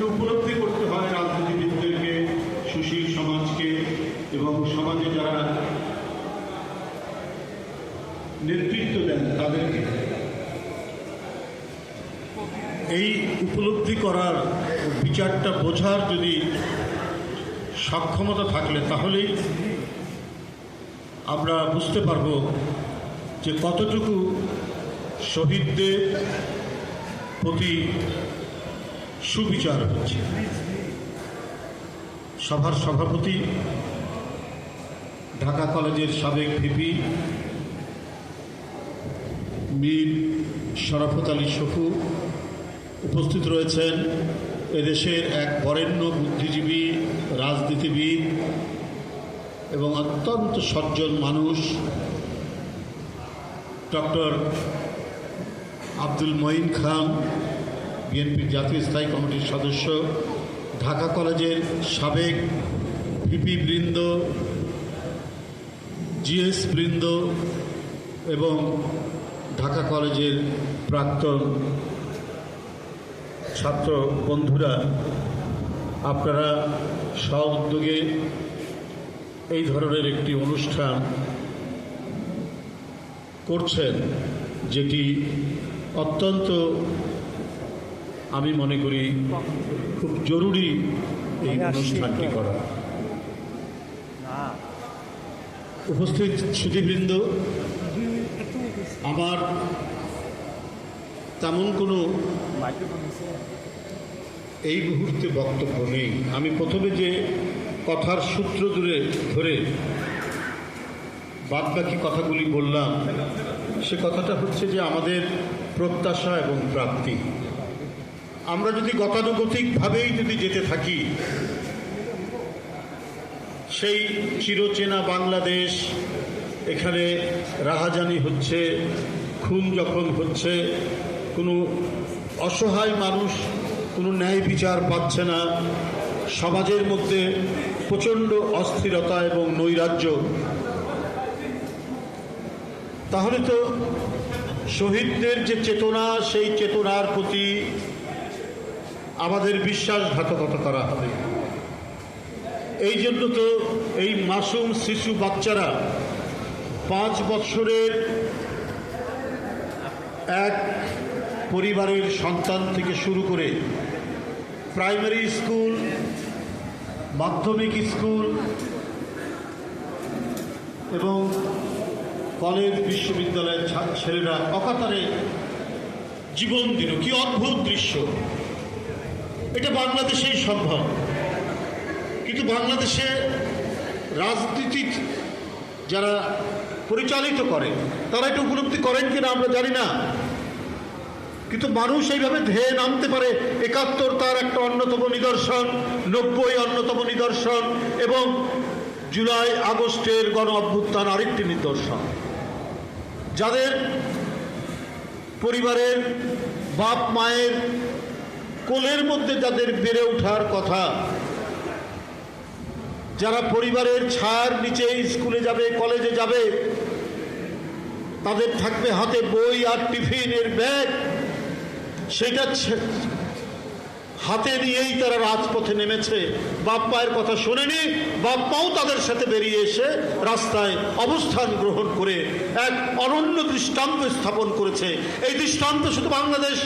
এটা উপলব্ধি করতে হয় রাজনীতিবিদদেরকে, সুশীল সমাজকে এবং সমাজে যারা নেতৃত্ব দেন তাদেরকে। এই উপলব্ধি করার বিচারটা বোঝার যদি সক্ষমতা থাকলে তাহলেই আমরা বুঝতে পারব যে কতটুকু শহীদদের প্রতি সুবিচার হচ্ছে সভার সভাপতি, ঢাকা কলেজের সাবেক ভিপি, মীর শরাফত আলী শফু উপস্থিত রয়েছেন। এদেশের এক বরেণ্য বুদ্ধিজীবী, রাজনীতিবিদ এবং অত্যন্ত সজ্জন মানুষ, ডক্টর আব্দুল মঈন খান বিএনপির জাতীয় স্থায়ী কমিটির সদস্য, ঢাকা কলেজের সাবেক ভিপি বৃন্দ, জিএস বৃন্দ এবং ঢাকা কলেজের প্রাক্তন ছাত্র বন্ধুরা, আপনারা স্ব উদ্যোগে এই ধরনের একটি অনুষ্ঠান করছেন, যেটি অত্যন্ত আমি মনে করি খুব জরুরি এই অনুষ্ঠানটি করা। উপস্থিত সুধীবৃন্দ আমার তেমন কোনো এই মুহূর্তে বক্তব্য নেই। আমি প্রথমে যে কথার সূত্র ধরে ধরে বাদবাকি কথাগুলি বললাম সে কথাটা হচ্ছে যে আমাদের প্রত্যাশা এবং প্রাপ্তি। আমরা যদি গতানুগতিকভাবেই যদি যেতে থাকি, সেই চিরচেনা বাংলাদেশ এখানে রাহাজানি হচ্ছে, খুন যখন হচ্ছে, কোনো অসহায় মানুষ, কোনো ন্যায় বিচার পাচ্ছে না, সমাজের মধ্যে প্রচণ্ড অস্থিরতা এবং নৈরাজ্য, তাহলে তো শহীদদের যে চেতনা, সেই চেতনার প্রতি আমাদের বিশ্বাসঘাতকতা করা হবে এই জন্য তো এই মাসুম শিশু বাচ্চারা পাঁচ বৎসরের এক পরিবারের সন্তান থেকে শুরু করে প্রাইমারি স্কুল, মাধ্যমিক স্কুল এবং কলেজ, বিশ্ববিদ্যালয়ের ছেলেরা অকাতারে জীবন দিল। কি অদ্ভুত দৃশ্য! এটা বাংলাদেশেই সম্ভব। কিন্তু বাংলাদেশে রাজনীতি যারা পরিচালিত করে, তারা এটা উপলব্ধি করেন কিনা আমরা জানি না। কিন্তু মানুষ এইভাবে ধেয়ে নামতে পারে, একাত্তর তার একটা অন্যতম নিদর্শন, নব্বই অন্যতম নিদর্শন, এবং জুলাই আগস্টের গণ অভ্যুত্থান আরেকটি নিদর্শন। যাদের পরিবারের বাপ মায়ের কোলের মধ্যে যাদের বেড়ে ওঠার কথা, যারা পরিবারের ছায়ার নিচে স্কুলে যাবে, কলেজে যাবে, তাদের থাকবে হাতে বই আর টিফিনের ব্যাগ। সেটা হাতে দিয়েই তারা রাজপথে নেমেছে। বাপ মায়ের কথা শোনেনি, বাপ মাও তাদের সাথে বেরিয়ে এসে রাস্তায় অবস্থান গ্রহণ করে এক অনন্য দৃষ্টান্ত স্থাপন করেছে। এই দৃষ্টান্ত শুধু বাংলাদেশ,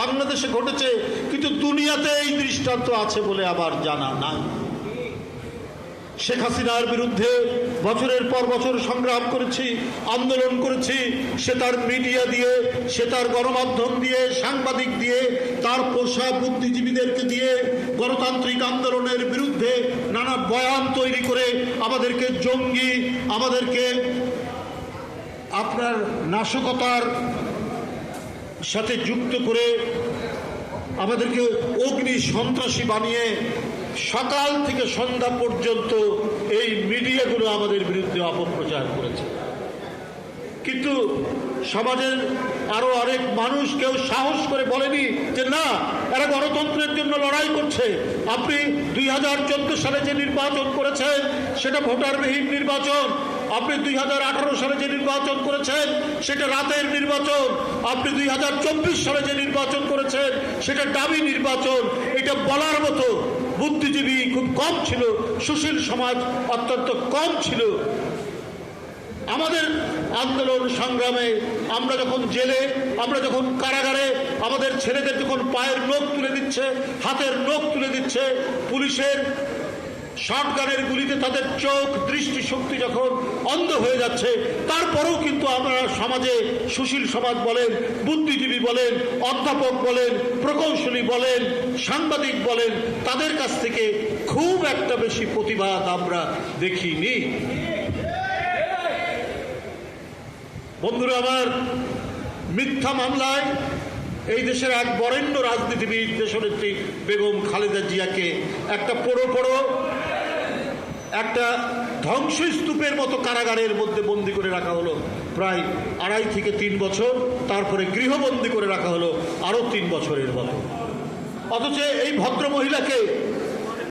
বাংলাদেশে ঘটেছে, কিন্তু দুনিয়াতে এই দৃষ্টান্ত আছে বলে আবার জানা নাই। শেখ হাসিনার বিরুদ্ধে বছরের পর বছর সংগ্রাম করেছি, আন্দোলন করেছি, সে তার মিডিয়া দিয়ে, সে তার গণমাধ্যম দিয়ে, সাংবাদিক দিয়ে, তার পোষা বুদ্ধিজীবীদেরকে দিয়ে গণতান্ত্রিক আন্দোলনের বিরুদ্ধে নানা বয়ান তৈরি করে আমাদেরকে জঙ্গি, আমাদেরকে আপনার নাশকতার সাথে যুক্ত করে আমাদেরকে অগ্নি সন্ত্রাসী বানিয়ে সকাল থেকে সন্ধ্যা পর্যন্ত এই মিডিয়াগুলো আমাদের বিরুদ্ধে অপপ্রচার করেছে। কিন্তু সমাজের আরও অনেক মানুষ কেউ সাহস করে বলেনি যে না, এরা গণতন্ত্রের জন্য লড়াই করছে। আপনি দুই হাজার চোদ্দ সালে যে নির্বাচন করেছেন, সেটা ভোটারবিহীন নির্বাচন। আপনি দুই হাজার আঠারো সালে যে নির্বাচন করেছেন, সেটা রাতের নির্বাচন। আপনি দুই হাজার চব্বিশ সালে যে নির্বাচন করেছেন, সেটা দাবি নির্বাচন। এটা বলার মতো বুদ্ধিজীবী খুব কম ছিল, সুশীল সমাজ অত্যন্ত কম ছিল। আমাদের আন্দোলন সংগ্রামে আমরা যখন জেলে, আমরা যখন কারাগারে, আমাদের ছেলেদের যখন পায়ের নখ তুলে দিচ্ছে, হাতের নখ তুলে দিচ্ছে, পুলিশের শটগানের গুলিতে তাদের চোখ দৃষ্টি শক্তি যখন অন্ধ হয়ে যাচ্ছে, তারপরেও কিন্তু আমরা সমাজে সুশীল সমাজ বলেন, বুদ্ধিজীবী বলেন, অধ্যাপক বলেন, প্রকৌশলী বলেন, সাংবাদিক বলেন, তাদের কাছ থেকে খুব একটা বেশি প্রতিবাদ আমরা দেখিনি। বন্ধুরা আমার, মিথ্যা মামলায় এই দেশের এক বরেণ্য রাজনীতিবিদ, দেশনেত্রী বেগম খালেদা জিয়াকে একটা পোড়ো পোড়ো একটা ধ্বংসস্তূপের মতো কারাগারের মধ্যে বন্দি করে রাখা হলো প্রায় আড়াই থেকে তিন বছর, তারপরে গৃহবন্দী করে রাখা হলো আরও তিন বছরের মতো। অথচ এই ভদ্র মহিলাকে